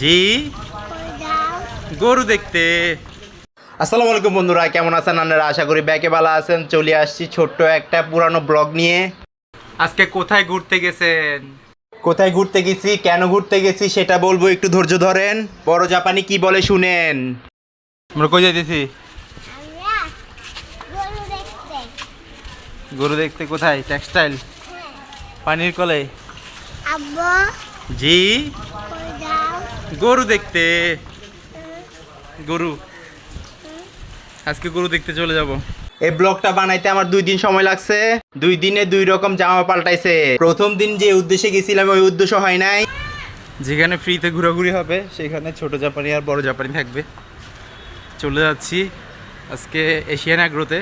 জি। গরু দেখতে। আসসালামু আলাইকুম বন্ধুরা কেমন আছেন? আপনারা আশা করি ব্যাকে ভালো আছেন। চলে আসছি ছোট্ট একটা পুরানো ব্লগ নিয়ে। আজকে কোথায় ঘুরতে গেছেন? কোথায় ঘুরতে গেছি? কেন ঘুরতে গেছি সেটা বলব একটু ধৈর্য ধরেন। বড় জাপানি কি বলে শুনেন। আমরা কই যাইতেছি? গরু দেখতে। কোথায়? টেক্সটাইল? পানির কলে? আব্বা জি। গরু দেখতে। গরু। আজকে গরু দেখতে চলে যাব। এই ব্লগটা বানাইতে আমার দুই দিন সময় লাগছে। দুই দিনে দুই রকম জামা পাল্টাইছে। প্রথম দিন যে উদ্দেশ্যে গেছিলাম ওই উদ্দেশ্য হয় নাই। যেখানে ফ্রিতে ঘোরাঘুরি হবে সেখানে ছোট জাপানি আর বড় জাপানি থাকবে। চলে যাচ্ছি আজকে এশিয়ান আগ্রোতে।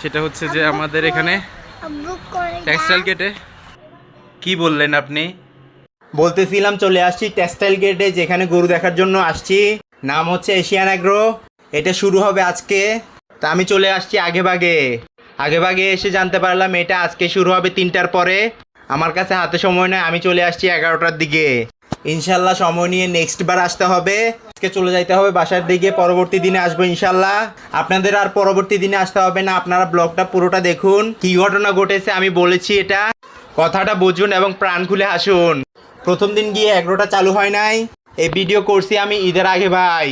সেটা হচ্ছে যে আমাদের এখানে টেক্সটাইল গেটে কি বললেন আপনি? বলতেছিলাম চলে আসছি টেক্সটাইল গেটে যেখানে গরু দেখার জন্য আসছি। নাম হচ্ছে এশিয়ান অ্যাগ্রো এটা শুরু হবে আজকে। তা আমি চলে আসছি আগে ভাগে আগে ভাগে এসে জানতে পারলাম এটা আজকে শুরু হবে তিনটার পরে। আমার কাছে হাতে সময় নয় আমি চলে আসছি এগারোটার দিকে। ইনশাল্লাহ সময় নিয়ে নেক্সট বার আসতে হবে। আজকে চলে যাইতে হবে বাসার দিকে, পরবর্তী দিনে আসব ইনশাল্লাহ। আপনাদের আর পরবর্তী দিনে আসতে হবে না, আপনারা ব্লগটা পুরোটা দেখুন। কি ঘটনা ঘটেছে আমি বলেছি এটা। কথাটা বুঝুন এবং প্রাণ খুলে হাসুন। প্রথম দিন গিয়ে এগারোটা চালু হয় নাই। এই ভিডিও করছি আমি ঈদের আগে ভাই।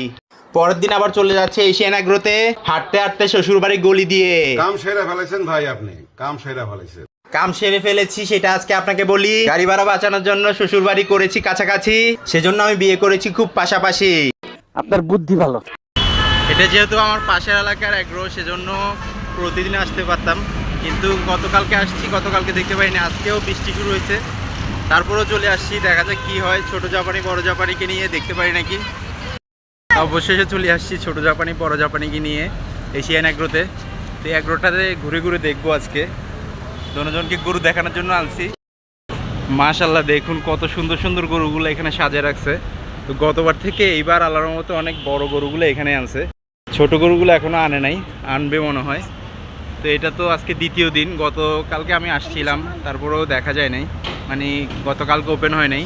পরের দিন আবার চলে যাচ্ছে এশিয়ান অ্যাগ্রোতে হাঁটতে হাঁটতে শ্বশুরবাড়ি গলি দিয়ে। কাম সেরা ফেলেছেন ভাই আপনি। কাম সেরা ফেলেছেন। কাম সেরে ফেলেছি সেটা আজকে আপনাকে বলি। গাড়ি ভাড়া বাঁচানোর জন্য শ্বশুর বাড়ি করেছি কাছাকাছি। সেজন্য আমি বিয়ে করেছি খুব পাশাপাশি। আপনার বুদ্ধি ভালো। এটা যেহেতু আমার পাশের এলাকার অ্যাগ্রো সেজন্য প্রতিদিন আসতে পারতাম। কিন্তু গতকালকে আসছি গতকালকে দেখতে পাইনি আজকেও বৃষ্টি শুরু হয়েছে। তারপরেও চলে আসছি, দেখা যাক কি হয়। ছোট জাপানি, বড় জাপানিকে নিয়ে দেখতে পারি নাকি। অবশেষে চলে আসছি ছোট জাপানি, বড় জাপানিকে নিয়ে এশিয়ান অ্যাগ্রোতে তো অ্যাগ্রোটাতে ঘুরে ঘুরে দেখব আজকে। দুজনকে গরু দেখানোর জন্য আনছি। মাশাল্লাহ দেখুন কত সুন্দর সুন্দর গরুগুলো এখানে সাজিয়ে রাখছে। তো গতবার থেকে এইবার আল্লাহর মতো অনেক বড় গরুগুলো এখানে আনছে। ছোট গরুগুলো এখনও আনে নাই, আনবে মনে হয়। তো এটা তো আজকে দ্বিতীয় দিন। গতকালকে আমি আসছিলাম তারপরেও দেখা যায় নাই। মানে গতকালকে ওপেন হয় নাই।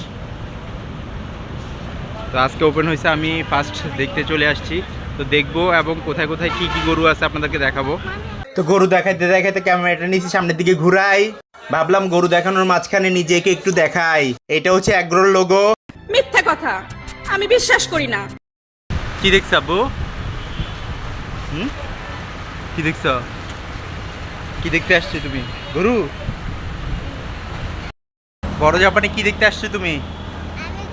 তো আজকে ওপেন হয়েছে আমি ফার্স্ট দেখতে চলে আসছি। তো দেখব এবং কোথায় কোথায় কি কি গরু আছে আপনাদেরকে দেখাবো। তো গরু দেখাইতে দেখাইতে ক্যামেরাটা নিয়েছি সামনের দিকে ঘুরাই। ভাবলাম গরু দেখানোর মাঝখানে নিজেকে একটু দেখাই। এটা হচ্ছে অ্যাগ্রোর লোগো মিথ্যা কথা। আমি বিশ্বাস করি না। কি দেখছ আব্বু? হুম? কি দেখছ? কি দেখতে আসছো তুমি? গরু? বড় জাপানে কি দেখতে আসছো তুমি?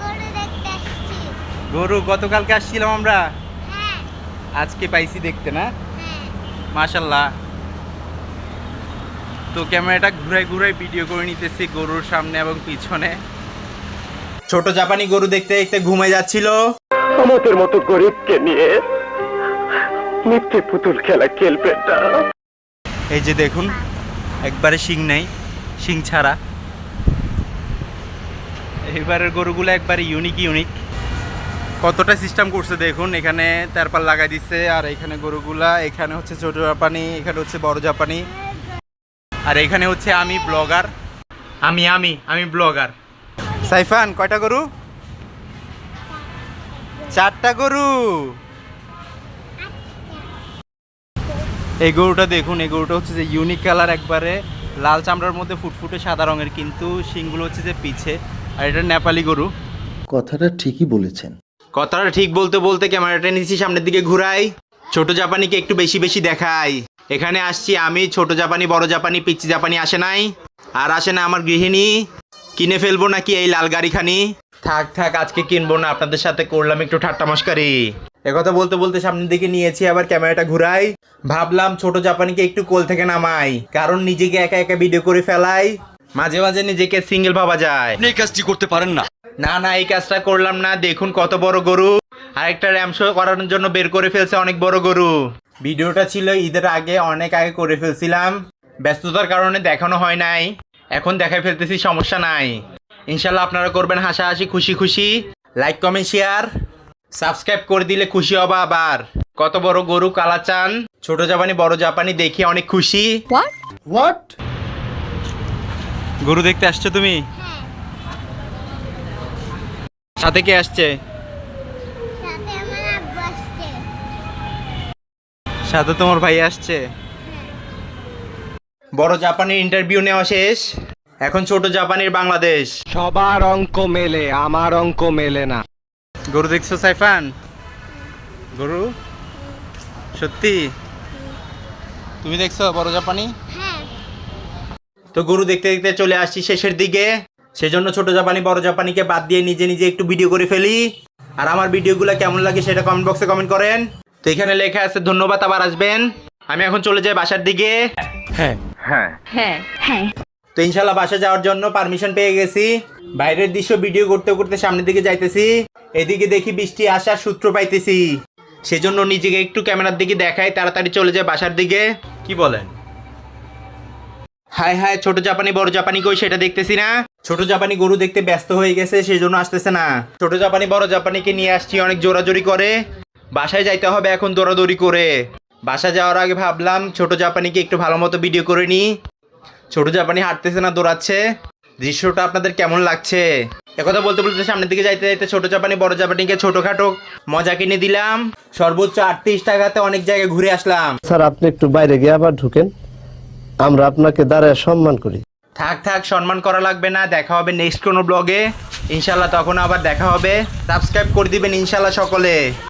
গরু দেখতে আসছি। গরু গতকালকে আসছিলাম আমরা? হ্যাঁ। আজকে পাইছি দেখতে না? হ্যাঁ। মাশাল্লাহ। তো ক্যামেরাটা ঘুরাই ঘুরাই ভিডিও করে নিতেছি গরুর সামনে এবং পিছনে। ছোট জাপানি গরু দেখতে দেখতে ঘুমে যাচ্ছিল। আমাদের মতো গরিবকে নিয়ে মিথ্যে পুতুল খেলা খেলবেন না। এই যে দেখুন, একবারে শিং নেই, শিং ছাড়া। এবারের গরুগুলো একবারে ইউনিক ইউনিক কতটা সিস্টেম করছে দেখুন, এখানে তারপর লাগাই দিচ্ছে, আর এখানে গরুগুলা, এখানে হচ্ছে ছোট জাপানি, এখানে হচ্ছে বড় জাপানি। আর এখানে হচ্ছে আমি ব্লগার। আমি আমি আমি ব্লগার। সাইফান, কয়টা গরু? চারটা গরু। এই গরুটা দেখুন এই গরুটা হচ্ছে যে ইউনিক কালার একবারে। লাল চামড়ার মধ্যে ফুটফুটে সাদা রঙের কিন্তু শিংগুলো হচ্ছে যে পিছে। আর এটা নেপালি গরু। কথাটা ঠিকই বলেছেন। কথাটা ঠিক বলতে বলতে ক্যামেরাটা নিচ্ছি সামনের দিকে ঘুরাই। ছোট জাপানিকে একটু বেশি বেশি দেখাই। এখানে আসছি আমি ছোট জাপানি বড় জাপানি পিচ্ছি জাপানি আসে নাই। আর আসে না আমার গৃহিণী। কিনে ফেলব নাকি এই লাল গাড়িখানি? থাক থাক আজকে কিনবো না আপনাদের সাথে করলাম একটু ঠাট্টা মস্কারি। একথা বলতে বলতে সামনের দিকে নিয়েছি আবার ক্যামেরাটা ঘুরাই। ভাবলাম ছোট জাপানিকে একটু কোল থেকে নামাই কারণ নিজেকে একা একা ভিডিও করে ফেলাই মাঝে মাঝে নিজেকে সিঙ্গেল ভাবা যায়। আপনি এই কাজটি করতে পারেন না। না না এই কাজটা করলাম না দেখুন কত বড় গরু। আরেকটা র্যাম শো করানোর জন্য বের করে ফেলছে অনেক বড় গরু। ভিডিওটা ছিল ঈদের আগে অনেক আগে করে ফেলছিলাম। ব্যস্ততার কারণে দেখানো হয় নাই। এখন দেখাই ফেলতেছি সমস্যা নাই। ইনশাল্লাহ আপনারা করবেন হাসাহাসি খুশি খুশি। লাইক কমেন্ট শেয়ার সাবস্ক্রাইব করে দিলে খুশি হবা আবার। কত বড় গরু কালা চান। ছোট জাপানি বড় জাপানি দেখে অনেক খুশি। হোয়াট গরু দেখতে আসছো তুমি? সাথে কে আসছে? সাথে আসছে। সাথে তোমার ভাই আসছে। বড় জাপানের ইন্টারভিউ নেওয়া শেষ। এখন ছোট জাপানের বাংলাদেশ। সবার অঙ্ক মেলে আমার অঙ্ক মেলে না। গরু দেখছ সাইফান? গরু? সত্যি? তুমি দেখছ বড় জাপানি? হ্যাঁ। তো গরু দেখতে দেখতে চলে আসছি শেষের দিকে। সেজন্য ছোট জাপানি বড় জাপানিকে বাদ দিয়ে নিজে নিজে একটু ভিডিও করে ফেলি। আর আমার ভিডিওগুলো কেমন লাগে সেটা কমেন্ট বক্সে কমেন্ট করেন। তো এখানে লেখা আছে ধন্যবাদ আবার আসবেন। আমি এখন চলে যাই বাসার দিকে। হ্যাঁ। হ্যাঁ। তো ইনশাল্লাহ বাসা যাওয়ার জন্য পারমিশন পেয়ে গেছি। বাইরের দৃশ্য ভিডিও করতে করতে সামনের দিকে যাইতেছি। এদিকে দেখি বৃষ্টি আসার সূত্র পাইতেছি। সেজন্য নিজেকে একটু ক্যামেরার দিকে দেখাই তাড়াতাড়ি চলে যায় বাসার দিকে। কি বলেন? হাই হাই ছোট জাপানি বড় জাপানি কই সেটা দেখতেছি না। ছোট জাপানি গরু দেখতে ব্যস্ত হয়ে গেছে সেজন্য আসতেছে না। ছোট জাপানি বড় জাপানিকে নিয়ে আসছি অনেক জোরাজোরি করে। বাসায় যাইতে হবে এখন দৌড়াদৌড়ি করে। বাসা যাওয়ার আগে ভাবলাম ছোট জাপানিকে একটু ভালো মতো ভিডিও করে নিই। ছোট জাপানি হাঁটতেছে না দৌড়াচ্ছে। দৃশ্যটা আপনাদের কেমন লাগছে? একথা বলতে বলতে সামনের দিকে যাইতে যাইতে ছোট জাপানি বড় জাপানিকে ছোটখাটো মজা কিনে দিলাম। সর্বোচ্চ আটত্রিশ টাকাতে অনেক জায়গায় ঘুরে আসলাম। স্যার আপনি একটু বাইরে গিয়ে আবার ঢুকেন। আমরা আপনাকে দাঁড়ায় সম্মান করি। থাক থাক সম্মান করা লাগবে না দেখা হবে নেক্সট কোনো ব্লগে ইনশাল্লাহ তখন আবার দেখা হবে। সাবস্ক্রাইব করে দিবেন ইনশাল্লাহ সকলে।